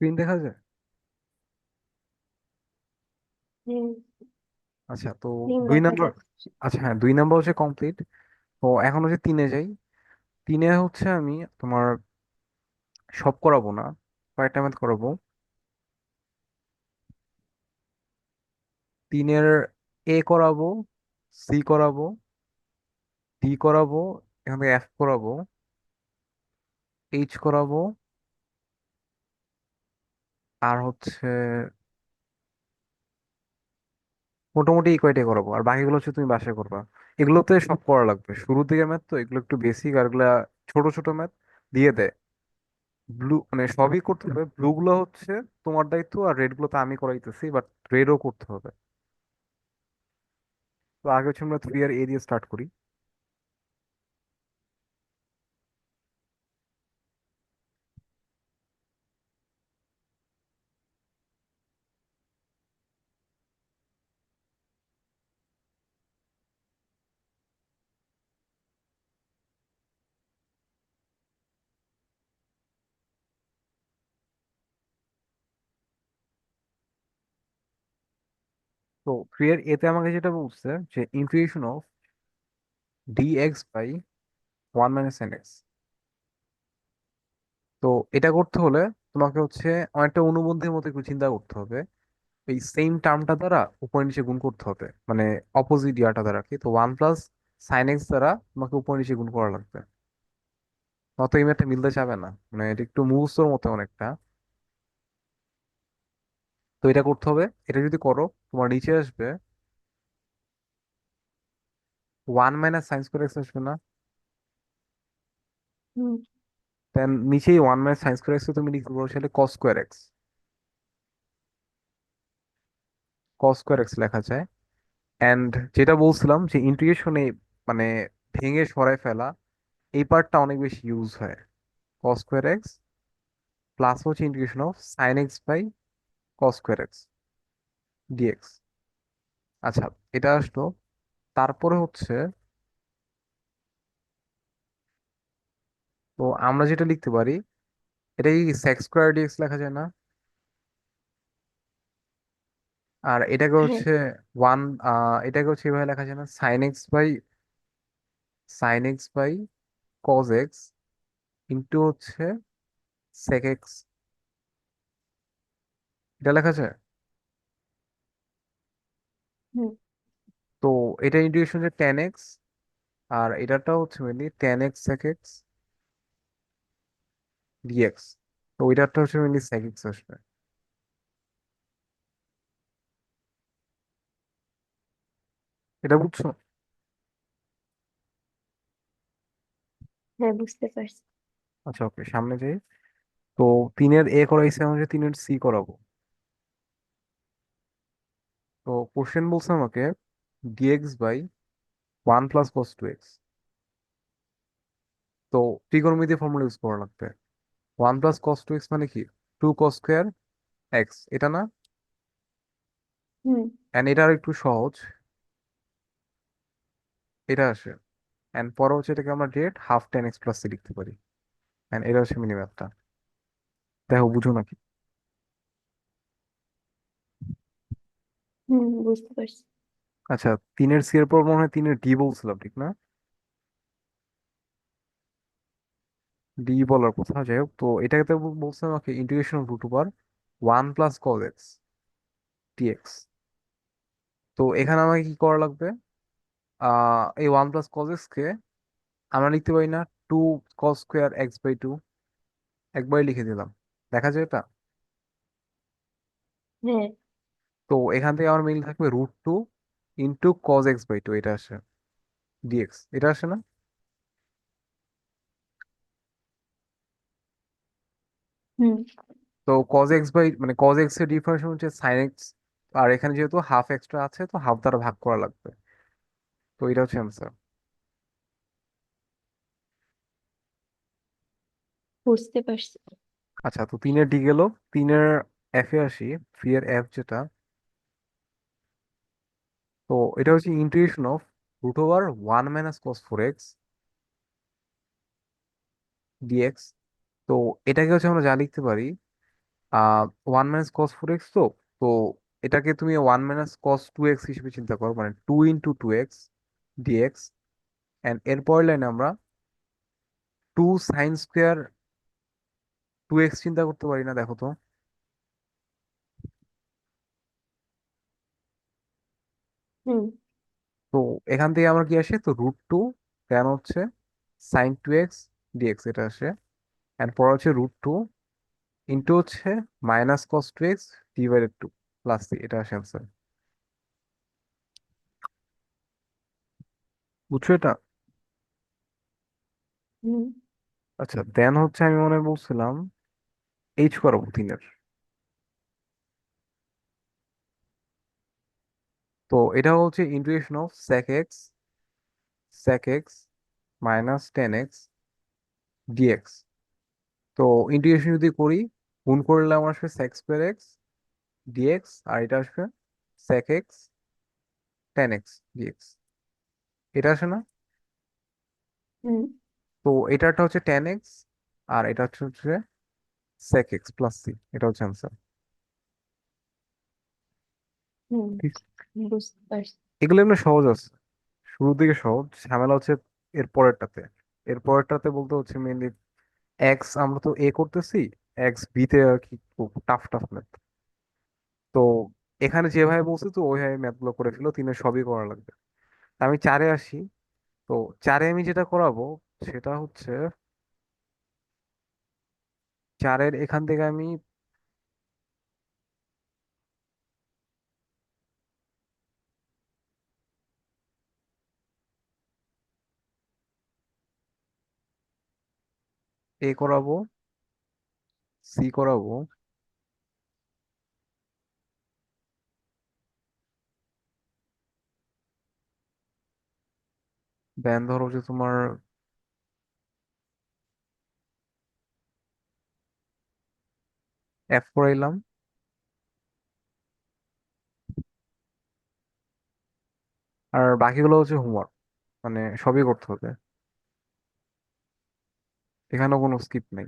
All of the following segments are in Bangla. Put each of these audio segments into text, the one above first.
স্ক্রিন দেখা যায়? আচ্ছা তো দুই নাম্বার আচ্ছা হ্যাঁ দুই নাম্বার হচ্ছে কমপ্লিট তো এখন হচ্ছে তিনে যাই। তিনে হচ্ছে আমি তোমার সব করাবো না কয়েকটা ম্যাথ করাবো। তিনের এ করাবো সি করাবো ডি করাবো এখান থেকে এফ করাবো এইচ করাবো আর হচ্ছে মোটামুটি কয়টাই করাবো। আর বাকিগুলো হচ্ছে তুমি বাসায় করবা। এগুলোতে সব করা লাগবে। শুরুর দিকে ম্যাথ তো এগুলো একটু বেসিক আর এগুলা ছোট ছোট ম্যাথ দিয়ে দেয়। ব্লু মানে সবই করতে হবে। ব্লু গুলো হচ্ছে তোমার দায়িত্ব আর রেডগুলো তো আমি করাইতেছি বাট রেডও করতে হবে। তো আগে হচ্ছে আমরা থ্রি আর এ দিয়ে স্টার্ট করি। তো থ্রি আর এতে আমাকে যেটা বলছে যে integration of d x by one minus n x তো এটা করতে হলে তোমাকে হচ্ছে অনেকটা অনুবন্ধীর মতো একটু চিন্তা করতে হবে। এই সেম টার্মটা দ্বারা উপর নিচে গুণ করতে হবে মানে অপোজিট ইয়াটা দ্বারা কি তো ওয়ান প্লাস সাইন এক্স দ্বারা তোমাকে উপর নিচে গুণ করা লাগবে। নত এই মেয়েটা মিলতে চাবে না মানে এটা একটু মুখস্থর মতো অনেকটা। তো এটা করতে হবে। এটা যদি করো তোমার নিচে আসবে one minus sine square x আসবে না? দেন নিচেই one minus sine square x তুমি লিখতে পারো সেটা cos square x cos square x লেখা যায়। অ্যান্ড যেটা বলছিলাম যে ইন্টিগ্রেশনে মানে ভেঙে সরায় ফেলা এই পার্টটা অনেক বেশি ইউজ হয়। কস স্কোয়ার এক্স প্লাস হচ্ছে integration of sine x by cos square x d x আচ্ছা এটা আসলো। তারপরে হচ্ছে তো আমরা যেটা লিখতে পারি এটা কি সেক্স স্কোয়ার ডিএক্স লেখা যায় না? আর এটাকে হ্যাঁ। হচ্ছে ওয়ান এটাকে হচ্ছে এভাবে লেখা যায় না। Sine x by sine x by cos x into হচ্ছে সেক এক্স এটা লেখা আছে? হুম। তো এটা ইন্টিগ্রেশন যে টেন এক্স আর এটাটা হচ্ছে mainly tan x sec x d x তো ওইটারটা হচ্ছে মেনলি সেক এক্স আসবে। এটা বুঝছ? হ্যাঁ বুঝতে পারছি। আচ্ছা ওকে সামনে যাই। তো তিনের এ করাইছে আমি যে তিনের সি করাবো। তো কোশ্চেন বলছে আমাকে d x by one plus cos two x তো ত্রিকোণমিতি ফর্মুলা ইউজ করা লাগবে। One plus cos two x মানে কি? টু কস স্কোয়ার এক্স এটা না? অ্যান্ড এটা আর একটু সহজ। এটা আসে। অ্যান্ড পরে হচ্ছে এটাকে আমরা direct half tan x plus লিখতে পারি। অ্যান্ড এটা হচ্ছে মিনিমামটা দেখো বুঝো নাকি? হুম বুঝতে পারছি। আচ্ছা তিনের সি এর পর মনে হয় তিনের ডি বলছিলাম ঠিক না? ডি বলার কথা যাই হোক তো এটাকে বলছে আমাকে integration root over one plus cos x d x তো এখানে আমাকে কি করা লাগবে? আহ এই ওয়ান প্লাস কজ এক্স কে আমরা লিখতে পারি না two cos square x by two একবারই লিখে দিলাম দেখা যায় এটা? হ্যাঁ। তো এখান থেকে আমার মিল থাকবে root two into cos x by two এটা আসে। ডিএক্স এটা আসে না? হুম। তো কজ এক্স বাই মানে কজ এক্সের ডিফারেন্স হচ্ছে সাইন এক্স আর এখানে যেহেতু হাফ এক্সট্রা আছে তো হাফ দ্বারা ভাগ করা লাগবে। তো এটা হচ্ছে অ্যান্সার বুঝতে পারছি। আচ্ছা তো তিনের ডি গেল। তিনের এফ এ আসি থ্রি এর এফ যেটা তো এটা হচ্ছে integration of root over one minus cos four x d x তো এটাকে হচ্ছে আমরা যা লিখতে পারি one minus cos four x তো তো এটাকে তুমি one minus cos two x হিসেবে চিন্তা করো মানে two into two x d x and এরপর লাইনে আমরা two sine square two x চিন্তা করতে পারি না, দেখো তো। হুম। তো এখান থেকে আমার কি আসে? তো রুট টু কেন হচ্ছে সাইন টু এক্স ডিএক্স এটা আসে। অ্যান্ড পর হচ্ছে রুট টু ইন্টু হচ্ছে minus cos two x divided two plus c এটা আসে অ্যান্সার বুঝছ এটা? হুম। আচ্ছা দেন হচ্ছে আমি মনে বলছিলাম এইচ করাবো তিনের। তো এটা হচ্ছে integration of sec x sec x minus tan x d x তো ইন্টিগ্রেশন যদি করি গুণ করলে আমার আসবে sec square x d x আর এটা আসবে sec x tan x d x এটা আসে না? হুম। তো এটাটা হচ্ছে টেন এক্স আর এটা হচ্ছে হচ্ছে sec x প্লাস সি এটা হচ্ছে হুম। ঠিক বুঝতে পারছি। এগুলো এমনি সহজ আছে। শুরুর দিকে সহজ, ঝামেলা হচ্ছে এর পরেরটাতে। এর পরেরটাতে বলতে হচ্ছে মেনলি এক্স আমরা তো এ করতেছি এক্স বি তে আর কি খুব টাফ টাফ ম্যাথ তো এখানে যেভাবে বলছি তো, ওইভাবে ম্যাথগুলো করে ফেলো, তিনের সবই করা লাগবে। আমি চারে আসি। তো চারে আমি যেটা করাবো, সেটা হচ্ছে চারের এখান থেকে আমি এ করাবো সি করাবো দেন ধরো যে তোমার এফ করাইলাম। আর বাকিগুলো হচ্ছে হোমওয়ার্ক মানে সবই করতে হবে। এখানেও কোনো স্কিপ নেই।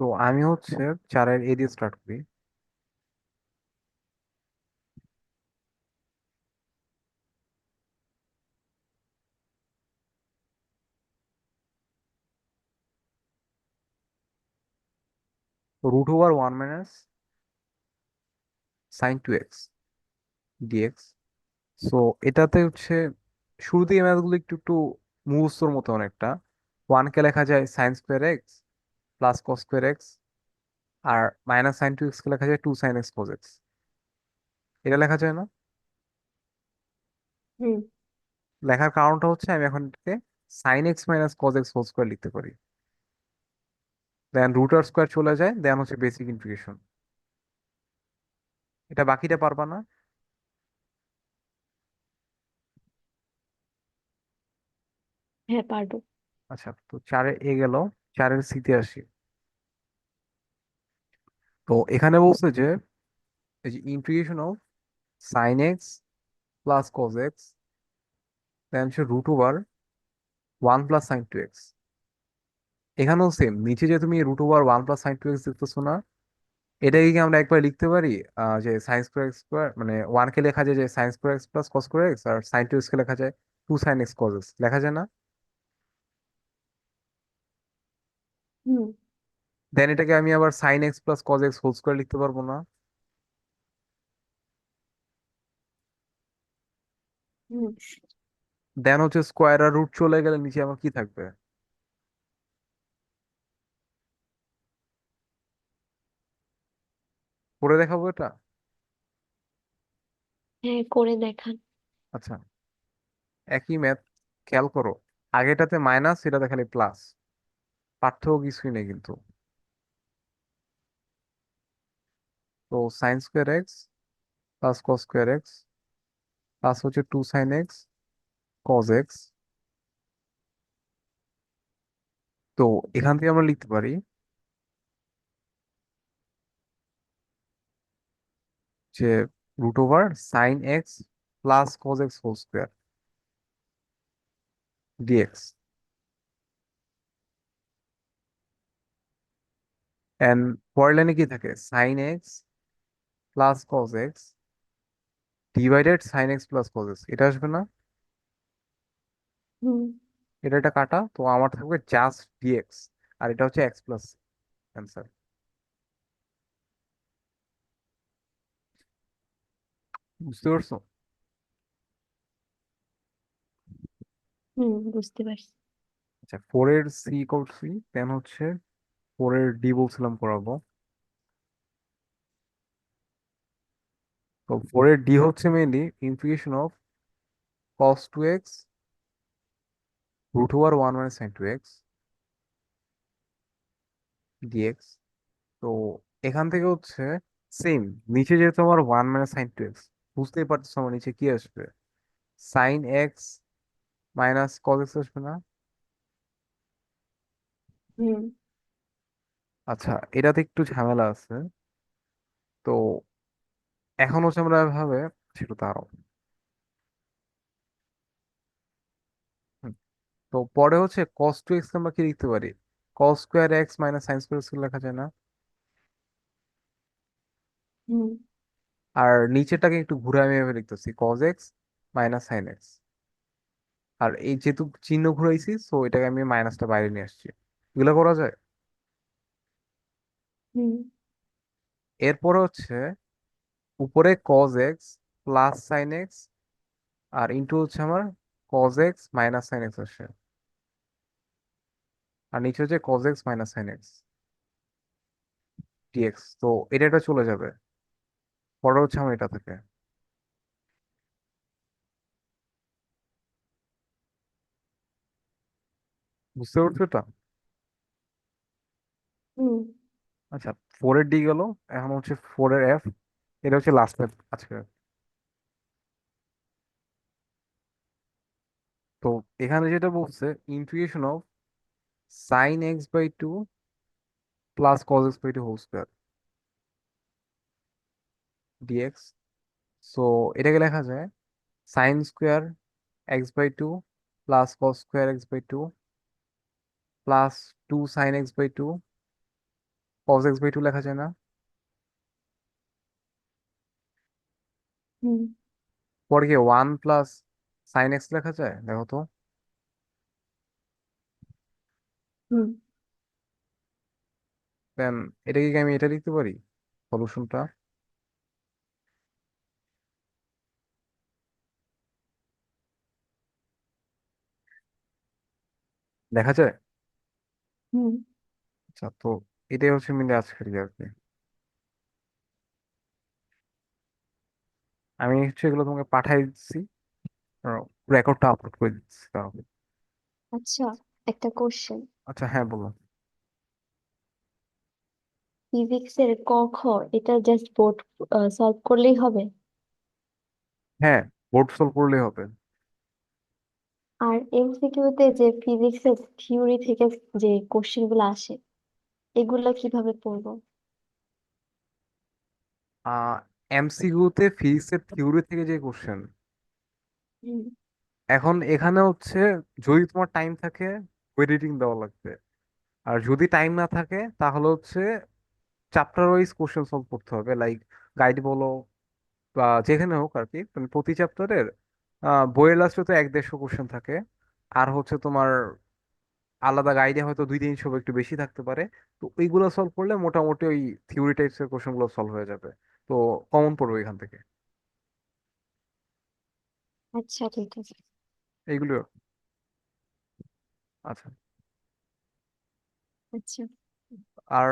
তো আমি হচ্ছে চারের এ দিয়ে স্টার্ট করি। তো root over one minus sine two x d x so এটাতে হচ্ছে শুরু থেকে ম্যাথগুলো একটু একটু মুখস্থর মতো অনেকটা। ওয়ানকে লেখা যায় sine square x plus cos square x আর মাইনাস সাইন টু এক্স কে লেখা যায় two sine x cos x এটা লেখা যায় না? হুম। লেখার কারণটা হচ্ছে আমি এখন এটাকে sine x minus cos x whole square লিখতে পারি। দেন রুট আর স্কোয়ার চলে যায় দেন হচ্ছে বেসিক ইন্টিগ্রেশন এটা বাকিটা পারবা না? হ্যাঁ পারব। আচ্ছা তো চারে এ গেল চারের সিতে আসি। তো এখানে বলছে যে এই যে integration of sine x plus cos x then হচ্ছে root over one plus sine two x এখানেও সেম নিচে যে তুমি root over one plus sine two x দেখতেছো না এটাকে কি আমরা একবার লিখতে পারি যে সাইন স্কোয়ার এক্স স্কোয়ার মানে ওয়ান কে লেখা যায় যে sine square x plus cos square x আর সাইন টু এক্স কে লেখা যায় two sine x cos x লেখা যায় না? হুম। দেন এটাকে আমি আবার sine x plus cos x whole square লিখতে পারব না। দেন হচ্ছে স্কোয়ার আর রুট চলে গেলে নিচে আমার কি থাকবে? করে দেখাবো এটা? হ্যাঁ করে দেখান। আচ্ছা একই ম্যাথ খেয়াল করো আগেটাতে মাইনাস এটাতে খালি প্লাস পার্থক্য কিছুই নেই কিন্তু। তো sine square x plus cos square x plus হচ্ছে two sine x cos x তো এখান থেকে আমরা লিখতে পারি যে root over sine x plus cos x whole square d x and পরের লাইনে কি থাকে? Sine x plus cos x divided sine x plus cos x এটা আসবে না? এটা এটা কাটা তো আমার থাকবে জাস্ট ডিএক্স আর এটা হচ্ছে এক্স প্লাস অ্যান্সার বুঝতে পারছ? হুম বুঝতে পারছি। আচ্ছা ফোর এর সি করছি দেন হচ্ছে ফোর এর ডি বলছিলাম করাবো তো ফোর এর ডি হচ্ছে mainly integration of cos two x root over one minus sine two x d x তো এখান থেকে হচ্ছে সেম নিচে যেহেতু আমার one minus sine two x বুঝতেই পারতেছো আমার নিচে কি আসবে? Sine x minus cos x আসবে না? হুম। আচ্ছা এটাতে একটু ঝামেলা আছে। তো এখন হচ্ছে আমরা ভাবে সেটা হুম, তো পরে হচ্ছে কস টু এক্স আমরা কি লিখতে পারি? Cos square x minus sine square লেখা যায় না? হুম। আর নিচেরটাকে একটু ঘুরে আমি এভাবে লিখতেছি cos x minus sine x আর এই যেহেতু চিহ্ন ঘুরাইছি সো এটাকে আমি মাইনাসটা বাইরে নিয়ে আসছি। এগুলো করা যায়? এরপরে হচ্ছে উপরে cos x plus sine x আর ইন্টু হচ্ছে আমার cos x minus sine x আসে। আর নিচে হচ্ছে cos x minus sine x d x তো এটা এটা চলে যাবে। পরে হচ্ছে আমার এটা থেকে। বুঝতে পারছ এটা? আচ্ছা ফোর এর ডি গেল এখন হচ্ছে ফোর এর এফ এটা হচ্ছে লাস্ট আজকে। তো এখানে যেটা বলছে integration of sine x by two plus cos x by two whole square d x so এটাকে লেখা যায় sine square x by two plus cos square x by two plus two sine x by two cos x by two লেখা যায় না? হুম। পরে কি ওয়ান প্লাস সাইন এক্স লেখা যায়? দেখো তো। হুম। দেন এটাকে কি আমি এটা লিখতে পারি? সলিউশনটা দেখা যায়? হুম। আচ্ছা তো এটাই হচ্ছে মিলে আজকের আর কি। আমি হচ্ছে এগুলো তোমাকে পাঠাই দিচ্ছি। রেকর্ডটা আপলোড করে দিচ্ছি তাহলে। আচ্ছা একটা কোশ্চেন আচ্ছা হ্যাঁ বলো। ফিজিক্সের ক খ এটা জাস্ট বোর্ড সলভ করলেই হবে? হ্যাঁ বোর্ড সলভ করলেই হবে। আর এমসিকিউতে যে ফিজিক্সের থিওরি থেকে যে কোশ্চেনগুলো আসে এগুলো কীভাবে পড়ব? এমসিকিউতে ফিজিক্সের থিওরি থেকে যে কোশ্চেন হুম। এখন এখানে হচ্ছে যদি তোমার টাইম থাকে এডিটিং দেওয়া লাগবে। আর যদি টাইম না থাকে তাহলে হচ্ছে চ্যাপ্টার ওয়াইজ কোশ্চেন সলভ করতে হবে। লাইক গাইড বলো বা যেখানে হোক আর কি মানে প্রতি চ্যাপ্টারের বইয়ের লাস্টে তো এক দেড়শো কোশ্চেন থাকে। আর হচ্ছে তোমার আলাদা গাইডে হয়তো দুই তিনশো একটু বেশি থাকতে পারে। তো ওইগুলো সলভ করলে মোটামুটি ওই থিওরি টাইপসের কোশ্চেনগুলো সলভ হয়ে যাবে। তো কমন পড়বে এখান থেকে। আচ্ছা ঠিক আছে। এইগুলো। আচ্ছা। আচ্ছা। আর